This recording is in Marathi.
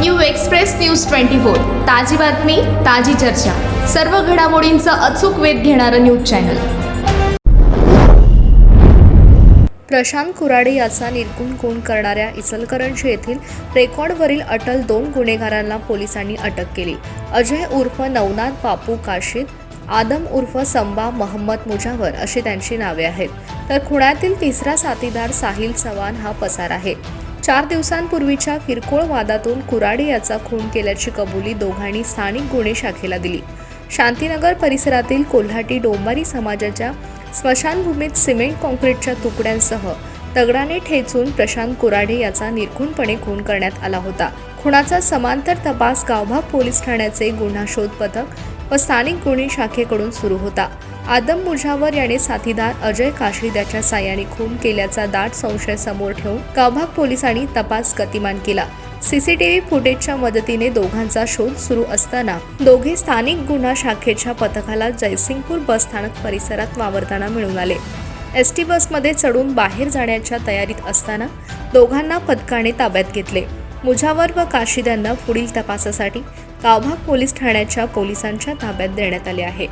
New express news twenty four. ताजी बातमी ताजी चर्चा. सर्व घडामोडींचा अचूक वेध घेणारं न्यूज चॅनल. प्रशांत कुराडे याचा निर्गुण खून करणाऱ्या इचलकरंजी येथील रेकॉर्डवरील अटल दोन गुन्हेगारांना पोलिसांनी अटक केली. अजय उर्फ नवनाथ बापू काशीद आदम उर्फ संबा महम्मद मुजावर अशी त्यांची नावे आहेत. तर खुण्यातील तिसरा साथीदार साहिल चव्हाण हा पसार आहे. चार दिवसांपूर्वीच्या किरकोळ वादातून कुराडे याचा खून केल्याची कबुली दोघांनी स्थानिक गुन्हे शाखेला दिली. शांतीनगर परिसरातील कोल्हाटी डोंबारी समाजाच्या स्मशानभूमीत सिमेंट कॉन्क्रीटच्या तुकड्यांसह दगडाने ठेचून प्रशांत कुराडे याचा निर्घुणपणे खून करण्यात आला होता. खुनाचा समांतर तपास गावभाग पोलीस ठाण्याचे गुन्हा शोध पथक व स्थानिक गुन्हे शाखेकडून सुरू होता. आदम मुजावर याने साथीदार अजय काशीद याच्या साह्याने खून केल्याचा दाट संशय समोर ठेवून गावभाग पोलिसांनी तपास गतिमान केला. सीसीटीव्ही फुटेजच्या मदतीने दोघांचा शोध सुरू असताना दोघे स्थानिक गुन्हा शाखेच्या पथकाला जयसिंगपूर बसस्थानक परिसरात वावरताना मिळून आले. एस टी बसमध्ये चढून बाहेर जाण्याच्या तयारीत असताना दोघांना पथकाने ताब्यात घेतले. मुझावर व काशीद यांना पुढील तपासासाठी कावभाग पोलीस ठाण्याच्या पोलिसांच्या ताब्यात देण्यात आले आहे.